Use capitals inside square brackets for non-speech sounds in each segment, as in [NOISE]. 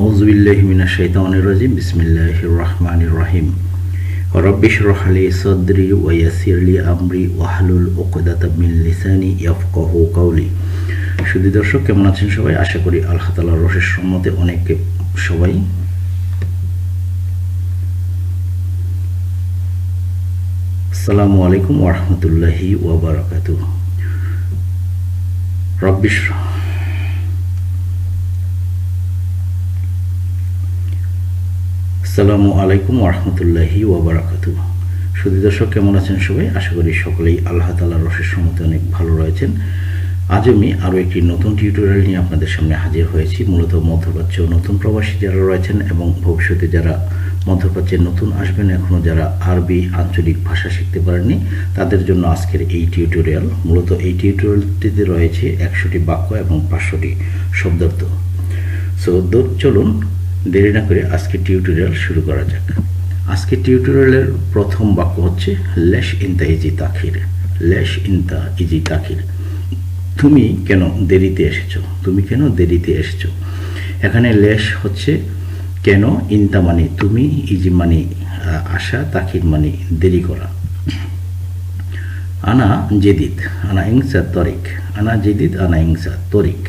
আউজবিল্লাহিমিনাশাইতানিরাজিম বিসমিল্লাহ রহমান দর্শক, কেমন আছেন সবাই? আশা করি আল্লাহ তালার সম্মতে অনেকে সবাই আসসালামু আলাইকুম ওরহমতুল্লাহি ওয়াবারাকাতু রব্বিশ আসসালামু আলাইকুম ওরহমতুল্লাহি ওবরাকাত শুধু দর্শক, কেমন আছেন সবাই? আশা করি সকলেই আল্লাহ তালার রসের সম্মতে অনেক ভালো রয়েছেন। আজ আমি আরও একটি নতুন টিউটোরিয়াল নিয়ে আপনাদের সামনে হাজির হয়েছি। মূলত মধ্যপ্রাচ্য নতুন প্রবাসী যারা রয়েছেন এবং ভবিষ্যতে যারা মধ্যপ্রাচ্যে নতুন আসবেন এখনও যারা আরবি আঞ্চলিক ভাষা শিখতে পারেননি, তাদের জন্য আজকের এই টিউটোরিয়াল মূলত এই টিউটোরিয়ালটিতে রয়েছে একশোটি বাক্য এবং পাঁচশোটি শব্দার্থ। সো চলুন দেরি না করে আজকে টিউটোরিয়াল শুরু করা যাক। আজকে টিউটোরিয়ালের প্রথম বাক্য হচ্ছে, লেশ ইনতা ইজি তাখির। লেশ ইনতা ইজি তাখির। তুমি কেন দেরিতে এসেছ? তুমি কেন দেরিতে এসেছ? এখানে লেশ হচ্ছে, কেন ইনতা মানে তুমি, ইজি মানে আসা তাখির মানে দেরি করা। আনা জেদিদ, আনা ইংসা তরিক, আনা জেদিদ, আনা ইংসা তরিক।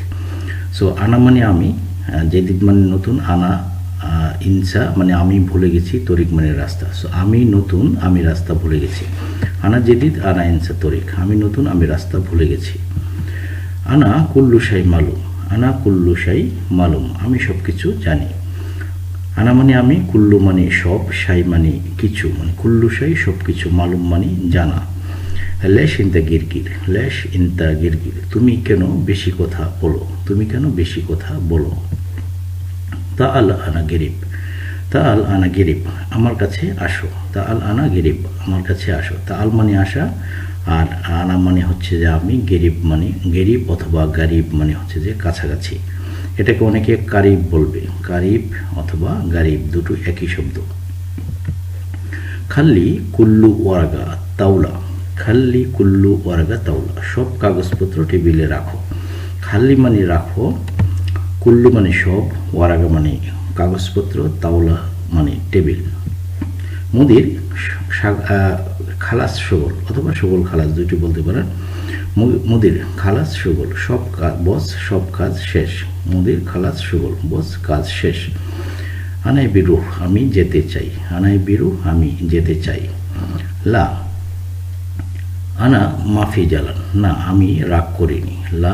সো আনা মানে আমি জেদিদ মানে নতুন, আনা ইনসা মানে আমি ভুলে গেছি, তরিক মানে রাস্তা। সো আমি নতুন, আমি রাস্তা ভুলে গেছি। আনা জেদিদ, আনা ইনসা তরিক। আমি নতুন, আমি রাস্তা ভুলে গেছি। আনা কুল্লু সাই মালুম। আনা কুল্লু সাই মালুম। আমি সব কিছু জানি। আনা মানে আমি, কুল্লু মানে সব সাই মানে কিছু। মানে কুল্লু সাই সব কিছু মালুম মানে জানা। লেশ ইনতা গিরগির, লেশ ইনতা গিরগির। তুমি কেন বেশি কথা বলো? তুমি কেন বেশি কথা বলো? তা আল আনা গেরিব তা আল আনা গেরিব, আমার কাছে আসো। তা আল আনা গেরিব, আমার কাছে আসো। তা আল মানে আসা, আর আনা মানে হচ্ছে যে আমি গেরিব মানে গেরিব অথবা গারিব মানে হচ্ছে যে কাছাকাছি। এটাকে অনেকে কারিব বলবে, কারিব অথবা গারিব, দুটো একই শব্দ। খাল্লি কুল্লু ওয়ারগা, তাওলা। খাল্লি কুল্লু ওয়ারগা তাওলা সব কাগজপত্র টেবিলে রাখো। খাল্লি মানে রাখো, কুল্লু মানে সব, ওয়ারাগা মানে কাগজপত্র, তাওলা মানে টেবিল। মুদির খালাস সবল অথবা সবল খালাস দুটি বলতে পারেন। মুদির খালাস সবল, সব কাজ বস, সব কাজ শেষ। মুদির খালাস সবল, বস, কাজ শেষ। আনাই বিরু আমি যেতে চাই। আনাই বিরু আমি যেতে চাই। লা আনা মাফি জ্বালান না আমি রাগ করিনি। লা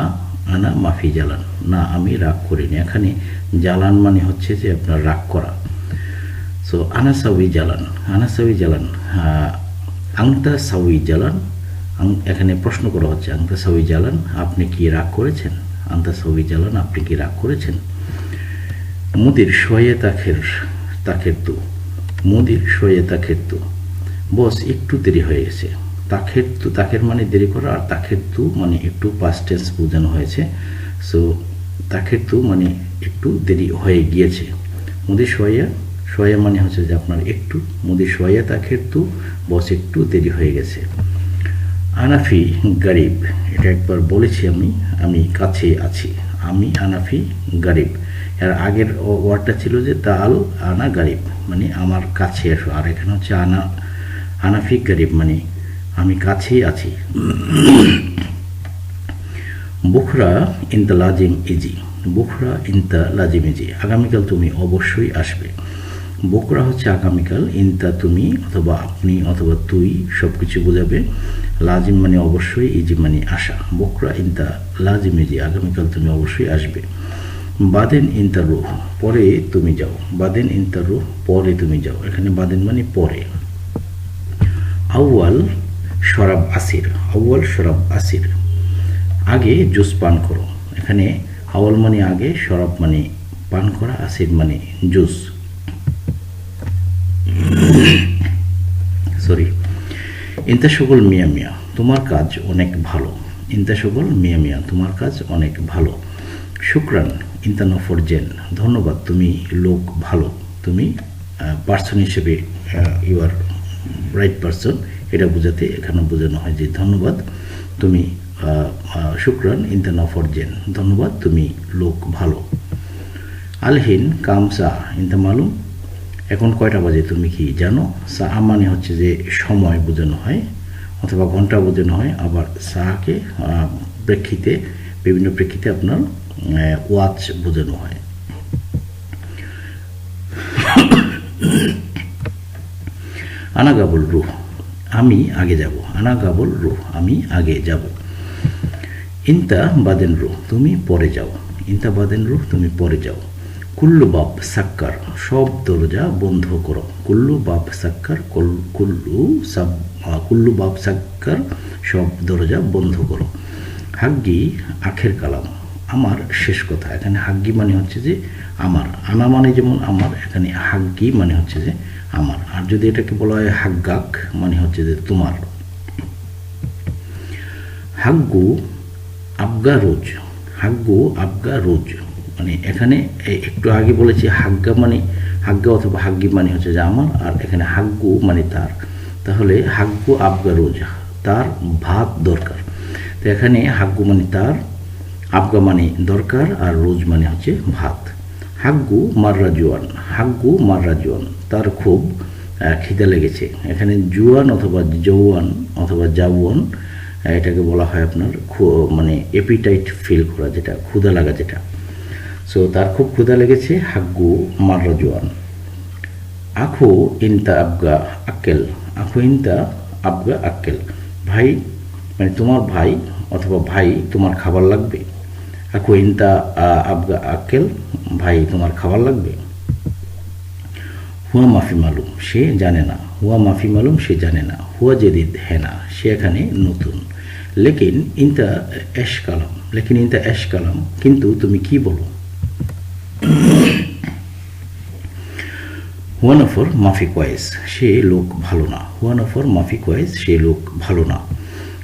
আনা মাফি জ্বালান না আমি রাগ করিনি। এখানে জ্বালান মানে হচ্ছে যে আপনার রাগ করা। সো আনা সাউই জ্বালান আনা সাউই জ্বালান আংতা সাউই জ্বালান এখানে প্রশ্ন করা হচ্ছে আংতা সাউই জ্বালান আপনি কি রাগ করেছেন? আংতা সাউই জ্বালান আপনি কি রাগ করেছেন? মুদির শোয়ে তাখের তাখের তু, মুদির শোয়ে তাখের তু। বস, একটু দেরি হয়ে গেছে। তাখের তু তাখের মানে দেরি করা আর তাখের তু মানে একটু পাস্ট টেন্স বোঝানো হয়েছে। সো তাখের তু মানে একটু দেরি হয়ে গিয়েছে। মুদি সোয়া সোয়া মানে হচ্ছে যে আপনার একটু। মুদি সোয়া তাখের তু বস একটু দেরি হয়ে গেছে। আনাফি, গরিব, এটা একবার বলেছি আমি আমি কাছে আছি। আমি আনাফি, গরিব। এর আগের ওয়ার্ডটা ছিল যে তাল, আনা, গরিব। মানে আমার কাছে এসো আর এখানে হচ্ছে আনা, আনাফি, গরিব মানে আমি কাছেই আছি। বুখরা ইনতা লাজিম ইজি, বুখরা ইনতা লাজিম ইজি, আগামীকাল তুমি অবশ্যই আসবে। বকরা হচ্ছে আগামীকাল, ইনতা তুমি অথবা আপনি অথবা তুই সব কিছু বোঝাবে। লাজিম মানে অবশ্যই, ইজি মানে আসা বকরা ইনতা লাজিম ইজি, আগামীকাল তুমি অবশ্যই আসবে। বাদেন ইনতা রুহ, পরে তুমি যাও। বাদেন ইনতা রুহ, পরে তুমি যাও। এখানে বাদেন মানে পরে। আউয়াল শরাব আসির, আউয়াল শরাব আসির। আগে জুস পান করো। এখানে আওয়াল মানে আগে, শরাব মানে পান করা, আসির মানে জুস। সরি। ইন্তা সকল মিয়া মিয়া, তোমার কাজ অনেক ভালো। ইন্তা সকল মিয়া মিয়া, তোমার কাজ অনেক ভালো। শুক্রান ইন্তা নফর জেন, ধন্যবাদ, তুমি লোক ভালো। তুমি পার্সন হিসেবে ইউ আর রাইট পার্সন এটা বোঝাতে এখানে বোঝানো হয় যে ধন্যবাদ, তুমি শুক্রান ইন দ্য নফর জেন ধন্যবাদ, তুমি লোক ভালো। আলহিন কামসা ইনতা মালুম। এখন কয়টা বাজে তুমি কি জানো? সা মানে হচ্ছে যে সময় বোঝানো হয়, অথবা ঘণ্টা বোঝানো হয়। আবার সাহাকে প্রেক্ষিতে, বিভিন্ন প্রেক্ষিতে আপনার ওয়াচ বোঝানো হয়। [COUGHS] আনাগাবল রুহ। আমি আগে যাব। আনাগাবল রুহ, আমি আগে যাব। ইন্তা বাদেন রুহ, তুমি পরে যাও। ইন্তা বাদেন রুহ, তুমি পরে যাও। কুল্লু বাপ সাক্কার, সব দরজা বন্ধ করো। কুল্লু বাপ সাক্কার, কুল- কুল্লু সাব কুল্লু বাপ সাক্কার, সব দরজা বন্ধ করো। হাগ্গি আখের কালাম। আমার শেষ কথা। এখানে হাগ্গি মানে হচ্ছে যে আমার। আনা মানে যেমন আমার, এখানে হাগ্গি মানে হচ্ছে যে আমার। আর যদি এটাকে বলা হয় হাগ্গাক মানে হচ্ছে যে তোমার। হাগ্গু আবগা রোজ। হাগ্গু আবগা রোজ। মানে এখানে একটু আগে বলেছি হাগ্গা মানে হাগ্গা অথবা হাগ্গি মানে হচ্ছে যে আমার, আর এখানে হাগ্গু মানে তার। তাহলে হাগ্গু আবগা রোজ, তার ভাত দরকার। তো এখানে হাগ্গু মানে তার আবগা মানে দরকার আর রোজ মানে হচ্ছে ভাত। হাগ্গু মাররা জোয়ান, হাগ্গু মাররা জোয়ান। তার খুব খিদে লেগেছে। এখানে জুয়ান অথবা জৌয়ান অথবা জাওয়ান এটাকে বলা হয় আপনার মানে এপিটাইট ফিল করা যেটা ক্ষুদা লাগা যেটা। সো তার খুব ক্ষুদা লেগেছে, হাগ্গু মাররা জোয়ান। আখো ইনতা আবগা আক্কেল আখো ইনতা আবগা আক্কেল। ভাই মানে তোমার ভাই অথবা ভাই তোমার খাবার লাগবে? আখো আবগা, আক্কেল, ভাই, তোমার খাবার লাগবে? হুয়া মাফি মালুম, সে জানে না। হুয়া মাফি মালুম, সে জানে না। হুয়া জেদিদ হেনা সে এখানে নতুন। লেকিন ইনতা এশ কালাম, লেকিন ইনতা এশ কালাম, কিন্তু তুমি কি বলো? হুয়ানফর মাফি কয়েস সে লোক ভালো না। হুয়ানফর মাফি কয়েস সে লোক ভালো না।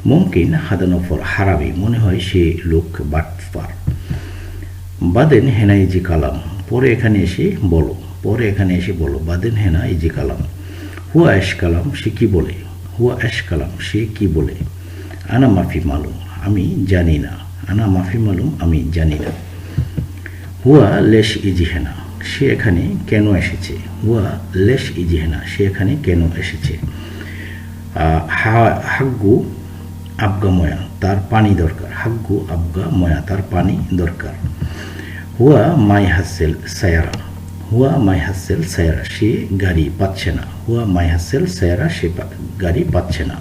মুমকিন হাদানফর হারাবি মনে হয় সে লোক বাটপার বাদেন হেনা ইজি কালাম পরে এখানে এসে বলো পরে এখানে এসে বলো বাদেন হেনা ইজি কালাম। হুয়া এশ কালাম সে কি বলে? হুয়া এশ কালাম সে কি বলে? আনা মাফি মালুম আমি জানি না। আনা মাফি মালুম আমি জানি না। হুয়া লেশ ইজি হেনা সে এখানে কেন এসেছে? হুয়া লেশ ইজি হেনা সে এখানে কেন এসেছে? আহ, হা- হাগ্গু আবগা ময়া তার পানি দরকার। হাগ্গু আবগা ময়া তার পানি দরকার। হুয়া মাই হাসেল সায়ারা, হুয়া মাই হাসেল সায়ারা, সে গাড়ি পাচ্ছে না। হুয়া মাই হাসেল সায়ারা, সে গাড়ি পাচ্ছে না।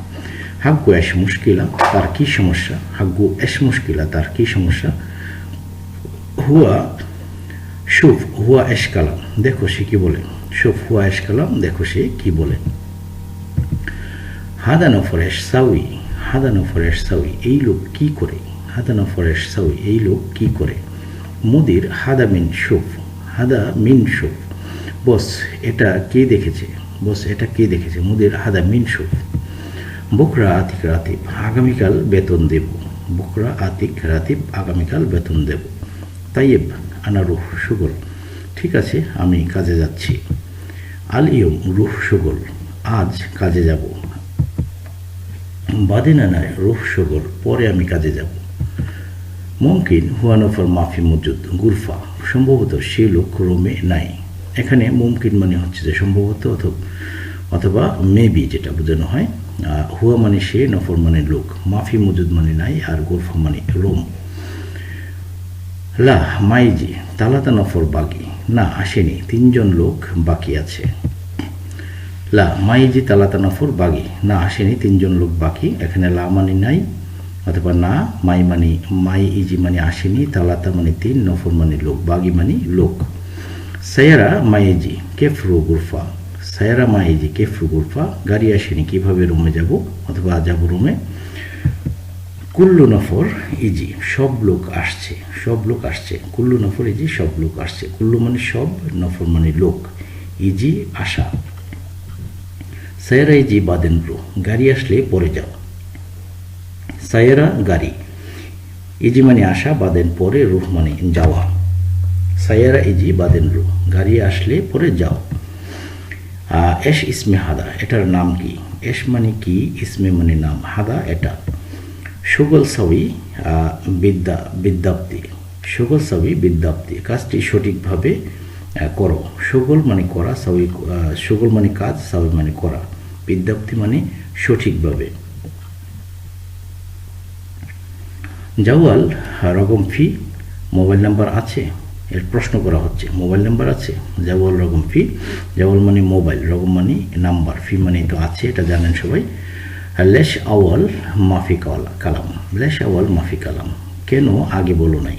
হাগ্গু এস মুশকিলা, তার কি সমস্যা? হাগ্গু এস মুশকিলা, তার কি সমস্যা? হুয়া শুভ, হুয়া এশ কালাম, দেখো সে কি বলে। শুভ, হুয়া এশ কালাম, দেখো সে কি বলে। হাদানো ফরেশ সাউই হাদানো ফরেশ সাউই, এই লোক কি করে? হাদানো ফরেশ সাউই, এই লোক কি করে? মুদির হাদা মিন শুভ হাদা মিন শুভ বস, এটা কে দেখেছে? বস, এটা কে দেখেছে? মুদির হাদা মিন শুভ বকরা আতিক রাতিব, আগামীকাল বেতন দেব। বকরা আতিক রাতিব, আগামীকাল বেতন দেব। তাইয়েব, আনা রুহ সুগল। ঠিক আছে, আমি কাজে যাচ্ছি। আলিয়ম রুহ সুগল। আজ কাজে যাব। বাদে নানায় রুহ সুগল পরে আমি কাজে যাব। মুমকিন হুয়ানফর মাফি মজুদ, গুরফা, সম্ভবত সে লোক রোমে নাই। এখানে মুমকিন মানে হচ্ছে যে সম্ভবত অথবা মেবি যেটা বোঝানো হয় হুয়া মানে সে নফর মানে লোক, মাফি মজুদ মানে নাই, আর গুরফা মানে রোম। লা মাইজি, তালাতা নফর বাকি, না, আসেনি, তিনজন লোক বাকি আছে। লা মাইজি তালাতা নফর বাগি। না আসেনি তিনজন লোক বাকি। এখানে লা মানে নাই, অথবা না মাই মানে মাই ইজি মানে আসেনি, তালাতা মানে তিন, নফর মানে লোক, বাগি মানে লোক। সায়ারা মাইজি, কেফরু গুরফা। সায়ারা মাইজি, কেফরু গুরফা। গাড়ি আসেনি, কীভাবে রুমে যাব? অথবা যাব রুমে? কুল্লু নফর ইজি, সব লোক আসছে, সব লোক আসছে। কুল্লু নফর ইজি, সব লোক আসছে। কুল্লু মানে সব, নফর মানে লোক। ইজি আসা সায়রা ইজি বাদেন রু গাড়ি আসলে পরে যাও। সায়রা গাড়ি ইজি মানে আসা বাদেন পরে রুহ মানে যাওয়া। সায়রা ইজি বাদেন গাড়ি আসলে পরে যাও। এস ইসমে হাদা এটার নাম কি? এস মানে কি? ইসমে মানে নাম হাদা এটা। সুগল আহ, বিদ্যা বিদ্যাপ্তি। সুগল সাবি বিদ্যাপ্তি কাজটি সঠিকভাবে করো। সুগল মানে করা সাবি সুগল মানে কাজ সাবি মানে করা। বিদ্যাপ্তি মানে সঠিকভাবে। জাওয়াল রকম ফি মোবাইল নাম্বার আছে? এর প্রশ্ন করা হচ্ছে। মোবাইল নাম্বার আছে? জাওয়াল রকম ফি। জাওয়াল মানে মোবাইল, রকম মানে নাম্বার। ফি মানে তো আছে, এটা জানেন সবাই। লেশ আওয়াল মাফি কালা- কালাম। লেশ আওয়াল মাফি কালাম। কেন? আগে বলো নাই।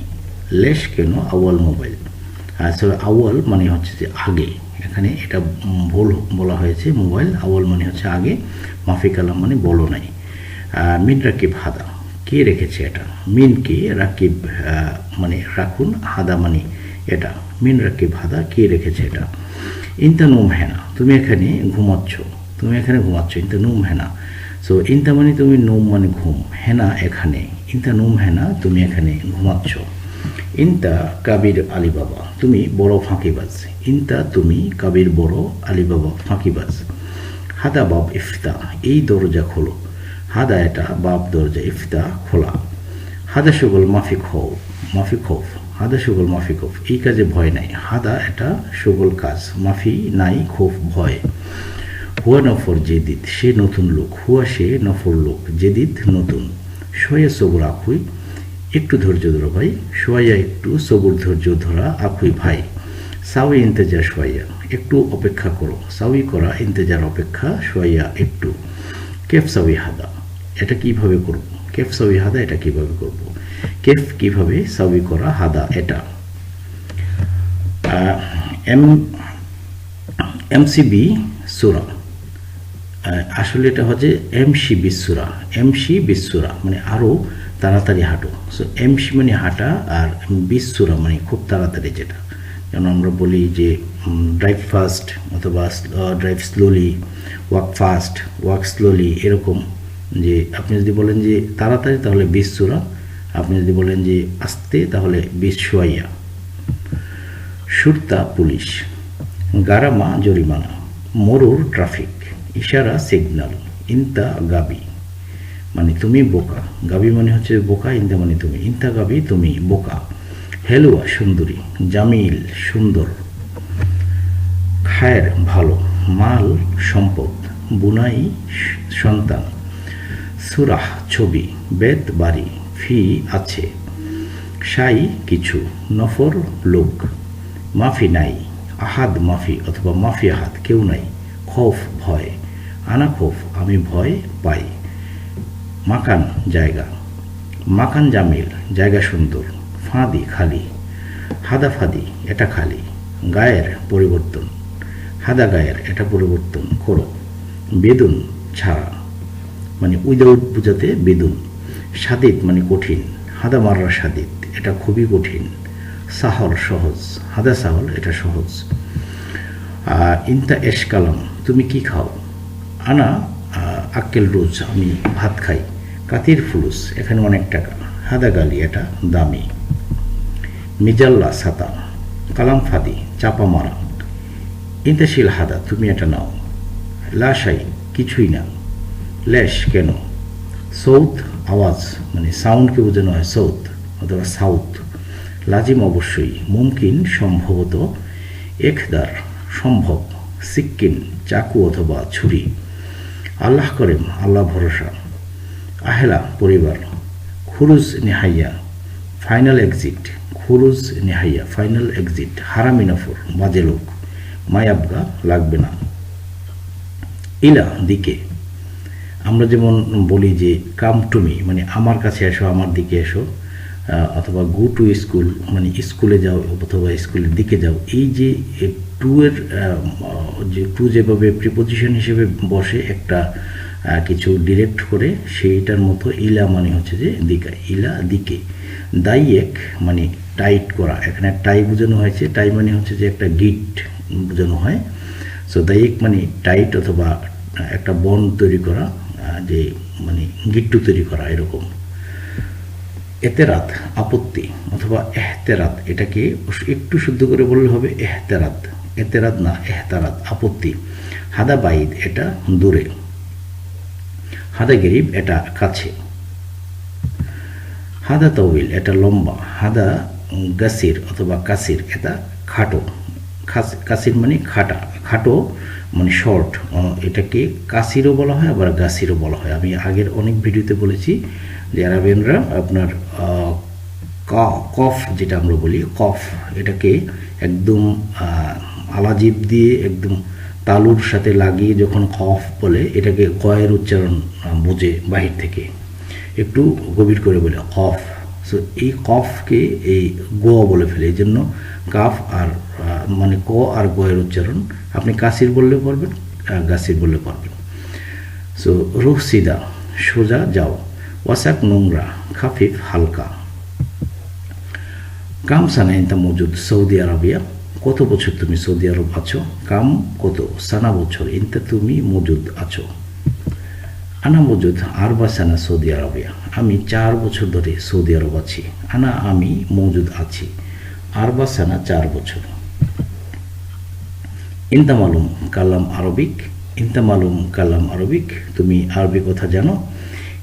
লেশ কেন? আওয়াল মোবাইল। আসলে আওয়াল মানে হচ্ছে যে আগে। এখানে এটা ভুল বলা হয়েছে, মোবাইল আওয়াল মানে হচ্ছে আগে মাফি কালাম মানে বলো নাই। মিন রাকিব হাদা, কে রেখেছে এটা? মিন কে রাকিব মানে রাখুন, হাদা মানে এটা। মিন রাকিব হাদা, কে রেখেছে এটা? ইনতা নুম হেনা, তুমি এখানে ঘুমাচ্ছ, তুমি এখানে ঘুমাচ্ছ ইনতা নুম হেনা। সো ইনতা মানে তুমি নুম মানে ঘুম, হেনা এখানে। ইনতা নুম হেনা, তুমি এখানে ঘুমাচ্ছ। ইনতা কাবির আলী বাবা তুমি বড় ফাঁকিবাজ ইনতা তুমি কাবির বড় আলী বাবা ফাঁকিবাজ হাদা বাব ইফতা, এই দরজা খোলো। হাদা এটা বাব দরজা ইফতা খোলা। হাদা সুগল মাফিক হও, মাফিক হফ হাদা সুগল মাফিক হফ এই কাজে ভয় নাই। হাদা এটা সুগল কাজ, মাফি নাই খোফ ভয়। হুয়া নফর জেদিদ, সে নতুন লোক। হুয়া সে নফর লোক, জেদিদ নতুন। সোয়া সবুর আখুই একটু ধৈর্য ধরো ভাই সোয়াইয়া একটু, সবুর ধৈর্য ধরা আখুই ভাই। সাউই ইন্তেজার সোয়া একটু অপেক্ষা করো। সাউই করা, ইন্তেজার অপেক্ষা সোয়া একটু। কেফ সাউই হাদা, এটা কীভাবে করব? কেফ সাউই হাদা, এটা কীভাবে করব? কেফ কীভাবে সাউই করা হাদা, এটা। এম, এমসিবি সুরা। আসলে এটা হচ্ছে এমসি বিশ্বরা এমসি বিশ্বরা মানে আরও তাড়াতাড়ি হাঁটো। সো এমসি মানে হাঁটা আর বিশ্বরা মানে খুব তাড়াতাড়ি যেটা। যেমন আমরা বলি যে ড্রাইভ ফাস্ট অথবা drive slowly walk fast walk slowly এরকম যে, আপনি যদি বলেন যে তাড়াতাড়ি, তাহলে বিশ্বরা আপনি যদি বলেন যে আস্তে, তাহলে বিশ্বয়া সুরতা পুলিশ, গারামা জরিমানা, মরুর ট্রাফিক ইশারা সিগন্যাল ইন্তা গাবি। মানে তুমি বোকা। গাবি মানে হচ্ছে বোকা ইন্তা মানে তুমি। ইন্তা গাবি, তুমি বোকা। হেলুয়া, সুন্দরী। জামিল, সুন্দর। খায়ের, ভালো। মাল, সম্পদ। বুনাই, সন্তান। সুরাহ, ছবি। বেদ, বাড়ি। ফি, আছে। সাই, কিছু। নফর, লোক। মাফি, নাই। আহাদ, মাফি অথবা মাফি আহাদ। কেউ নাই। খৌফ, ভয়। আনা খৌফ, আমি ভয় পাই। মাকান জায়গা। মাকান জামিল, জায়গা সুন্দর, ফাঁদি, খালি। হাদা ফাঁদি, এটা খালি। গায়ের পরিবর্তন। হাদা গায়ের, এটা পরিবর্তন করো বেদুন, ছাড়া। মানে উইদাউট বোঝাতে বেদুন। সাদিদ মানে কঠিন। হাদা মাররা সাদিদ, এটা খুবই কঠিন। সাহল, সহজ। হাদা সাহল, এটা সহজ। ইন্তা এশ কালাম, তুমি কি খাও? আনা আক্কেল রোজ, আমি ভাত খাই। কাতির ফুলুস, এখানে অনেক টাকা। হাদা গালি, এটা দামি। মিজাল্লা, সাতা। কালাম ফাদি, চাপা মারা। ইন্তাশিল হাদা, তুমি এটা নাও। লাশাই, কিছুই না। লেশ কেন? সৌথ আওয়াজ মানে সাউন্ডকে বোঝানো হয়, সৌথ, অথবা সাউথ। লাজিম অবশ্যই, মুমকিন সম্ভবত একদার, সম্ভব। সিক্কিন চাকু অথবা ছুরি। আল্লাহ করেম, আল্লাহ ভরসা। আহেলা পরিবার, খুরুজ নেহাইয়া ফাইনাল এক্সিট খুরুজ নেহাইয়া ফাইনাল এক্সিট হারামি নফর বাজে লোক, মায়াবগা লাগবে না। ইলা দিকে, আমরা যেমন বলি যে কাম টু মি মানে আমার কাছে এসো, আমার দিকে এসো অথবা গো টু স্কুল মানে স্কুলে যাও অথবা স্কুলের দিকে যাও, এই যে টু এর যে টু যেভাবে প্রিপোজিশন হিসেবে বসে, একটা কিছু ডিরেক্ট করে সেইটার মতো ইলা মানে হচ্ছে যে দিকা, ইলা দিকে। দাইয়েক মানে টাইট করা। এখানে টাই বোঝানো হয়েছে। টাই মানে হচ্ছে যে একটা গিট বোঝানো হয়। সো দাইয়েক মানে টাইট অথবা একটা বন তৈরি করা যে মানে গিট্টু তৈরি করা এরকম। এতেরাত, আপত্তি অথবা এহতেরাত, এটাকে একটু শুদ্ধ করে বললে হবে এহতেরাত। এতেরাত না, এহতারাত, আপত্তি। হাদা বাইদ এটা দূরে। হাদা গরিব এটা কাছে। হাদা তবিল এটা লম্বা। হাদা গাসির অথবা কাসির এটা খাটো। কাসির মানে খাটা। খাটো মানে শর্ট। এটাকে কাসিরও বলা হয়, আবার গাসিরও বলা হয়। আমি আগের অনেক ভিডিওতে বলেছি যে আরবিয়ানরা আপনার কফ যেটা আমরা বলি, কফ, এটাকে একদম আলাজিব দিয়ে একদম তালুর সাথে লাগিয়ে যখন কফ বলে, এটাকে কয়ের উচ্চারণ বোঝে বাহির থেকে। একটু গভীর করে বলে, কফ। সো এই কফকে এই গ বলে ফেলে, এই জন্য কাফ আর মানে ক আর গয়ের উচ্চারণ, আপনি কাসির বললে পারবেন গাসির বললে পারবেন। সো রুহ সিদা, সোজা যাও। ওয়াসাক নোংরা, খাফিফ হালকা। কাম সানা ইন্তা মজুদ, সৌদি আরবিয়া। কত বছর তুমি সৌদি আরব আছো? কাম কত? সানা বছর। ইনতে তুমি মজুদ আছো। আনা মজুদ, আরবা সানা সৌদি আরবিয়া। আমি চার বছর ধরে সৌদি আরব আছি। আনা আমি মজুদ আছি। আরবা সানা চার বছর। ইন্তা মালুম কালাম আরবিক। ইন্তা মালুম কালাম আরবিক। তুমি আরবি কথা জানো।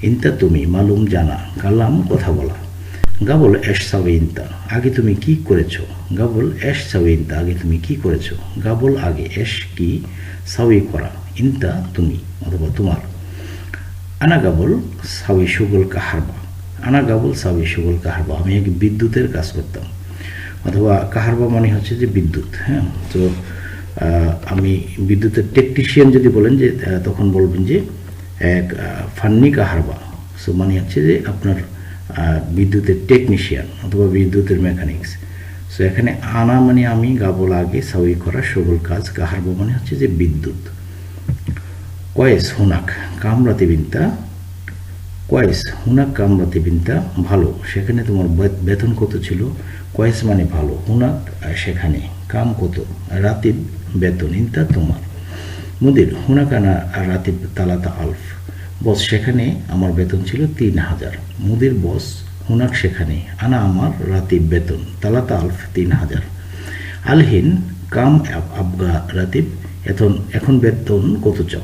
ইন্তা তুমি মালুম জানা। কালাম কথা বলা। গাবল এশ সাবেইনতা আগে তুমি কি করেছ? গাবল এশ সাবেইনতা আগে তুমি কি করেছ? গাবল আগে এশ কি? সাউই করা। ইন্তা তুমি, অথবা তোমার। আনা গাবল সাউই সুগল কাহারবা। আনা গাবল সাউই সুগল কাহারবা। আমি আগে বিদ্যুতের কাজ করতাম। অথবা কাহারবা মানে হচ্ছে যে বিদ্যুৎ হ্যাঁ? তো আমি বিদ্যুতের টেকনিশিয়ান যদি বলেন যে তখন বলবেন যে, এক ফান্নি কাহারবা। সো মানে হচ্ছে যে আপনার বিদ্যুতের টেকনিশিয়ান অথবা বিদ্যুতের মেকানিক্স সো এখানে আনা মানে আমি, গাবল আগে সাউই করা, সবল কাজ কাহারবা মানে হচ্ছে যে বিদ্যুৎ। কয়েস হুনাক, কামরাতে বিনতা, কয়েস হুনাক, কামরাতে বিনতা, ভালো। সেখানে তোমার বেতন কত ছিল? কয়েস মানে ভালো, হুনাক সেখানে। কাম কত? রাতিব বেতন, ইনতা তোমার। মুদির, হুনাক আনা, রাতিব, তালাতা আলফ। বস সেখানে, আমার বেতন ছিল তিন হাজার। মুদির বস, হুনাক সেখানে, আনা আমার রাতিব বেতন, তালাতা আলফ তিন হাজার। আলহিন, কাম আবগা রাতিব এখন এখন বেতন কত চাও?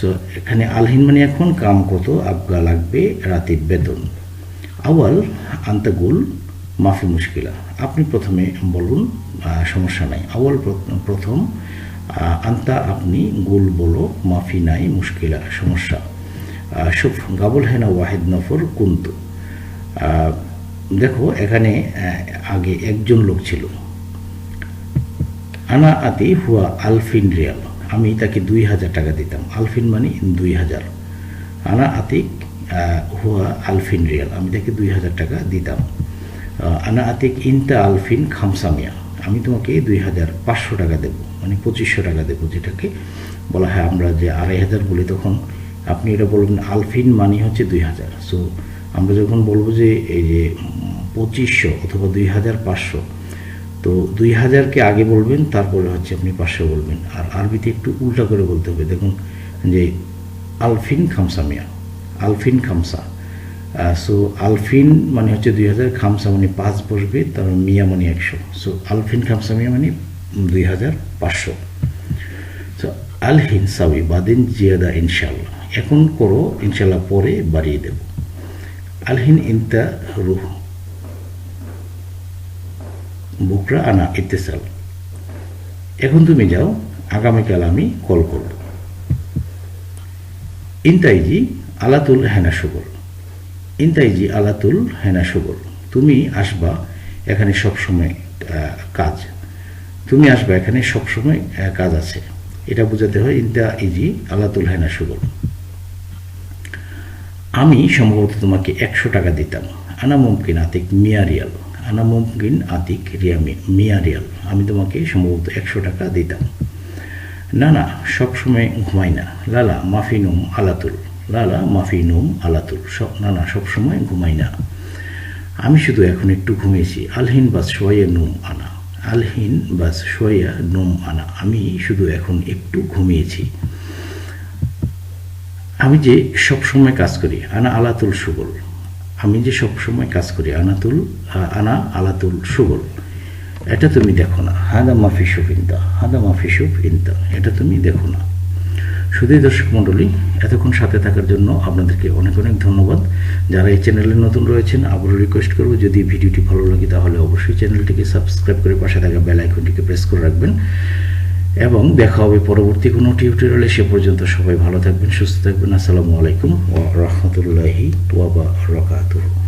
সো এখানে আলহিন মানে এখন কাম কত, আবগা লাগবে, রাতিব বেতন। আওয়াল আন্তাগুল, মাফি মুশকিলা। আপনি প্রথমে বলুন সমস্যা নাই। আওয়াল প্র- প্রথম আন্তা আপনি গুল বলো, মাফি নাই, মুশকিলা, সমস্যা। শুফ গাবুল হেনা, ওয়াহিদ নফর, কুন্তু। দেখো, এখানে আগে একজন লোক ছিল। আনা আতি হুয়া আলফিন রিয়াল। আমি তাকে দুই হাজার টাকা দিতাম। আলফিন মানে দুই হাজার। আনা আতিক হুয়া আলফিন রিয়াল। আমি তাকে দুই হাজার টাকা দিতাম। আনা আতিক ইনতা আলফিন খামসামিয়া। আমি তোমাকে দুই হাজার পাঁচশো টাকা দেবো। মানে পঁচিশশো টাকা দেবো যেটাকে। বলা হয় আমরা যে আড়াই হাজার বলি তখন, আপনি এটা বলবেন আলফিন মানে হচ্ছে দুই হাজার। সো আমরা যখন বলব যে এই যে পঁচিশশো অথবা দুই হাজার পাঁচশো, তো দুই হাজারকে আগে বলবেন, তারপরে হচ্ছে আপনি পাঁচশো বলবেন। আর আরবিতে একটু উল্টা করে বলতে হবে। দেখুন, যে আলফিন খামসা মিয়া, আলফিন খামসা। সো আলফিন মানে হচ্ছে দুই হাজার, খামসা মানে পাঁচ বসবে, তার মিয়া মানে একশো। সো আলফিন, খামসা, মিয়া মানে তো আলহিন সাবি বাদিন জিয়াদা ইনশাল্লাহ এখন করো ইনশাল্লাহ পরে বাড়িয়ে দেব। ইনতা রুহ। বুকরা আনা এখন তুমি যাও, আগামীকাল আমি কল করব। ইন্তাইজি আলাতুল হেনা সুগল ইন্তাইজি আলাতুল হেনা সুগল তুমি আসবা এখানে সবসময় কাজ। তুমি আসবে এখানে সবসময় কাজ আছে। এটা বোঝাতে হয়, ইন্তা ইজি আলাতুল হেনা সুগল আমি সম্ভবত তোমাকে একশো টাকা দিতাম। আনা মুমকিন আতিক মিয়া রিয়াল আনা মুমকিন আতিক রিয়ামি মিয়া রিয়াল আমি তোমাকে সম্ভবত একশো টাকা দিতাম। না না, সবসময় ঘুমাই না। লালা, মাফি নুম আলাতুল। লালা, মাফি নুম আলাতুল। সব, না না, সবসময় ঘুমাই না। আমি শুধু এখন একটু ঘুমিয়েছি। আলহিন বাস সোয়া নুম আনা। আলহিন বা সোয়া নোম আনা। আমি শুধু এখন একটু ঘুমিয়েছি। আমি যে সবসময় কাজ করি, আনা আলাতুল সুবল। আমি যে সবসময় কাজ করি, আনাতুল, আনা আলাতুল সুবল। এটা তুমি দেখো না। হাদা মাফি সুফ ইন্তা হাদা মাফি সুফ ইন্তা এটা তুমি দেখো না। শুধুই দর্শক মণ্ডলী, এতক্ষণ সাথে থাকার জন্য আপনাদেরকে অনেক অনেক ধন্যবাদ। যারা এই চ্যানেলে নতুন রয়েছেন, আবারও রিকোয়েস্ট করব যদি ভিডিওটি ভালো লাগে তাহলে অবশ্যই চ্যানেলটিকে সাবস্ক্রাইব করে পাশে থাকা বেল আইকনটিকে প্রেস করে রাখবেন। এবং দেখা হবে পরবর্তী কোনো টিউটোরিয়ালে সে পর্যন্ত সবাই ভালো থাকবেন, সুস্থ থাকবেন। আসসালামু আলাইকুম ও রহমতুল্লাহি ওয়া বারাকাতুহু।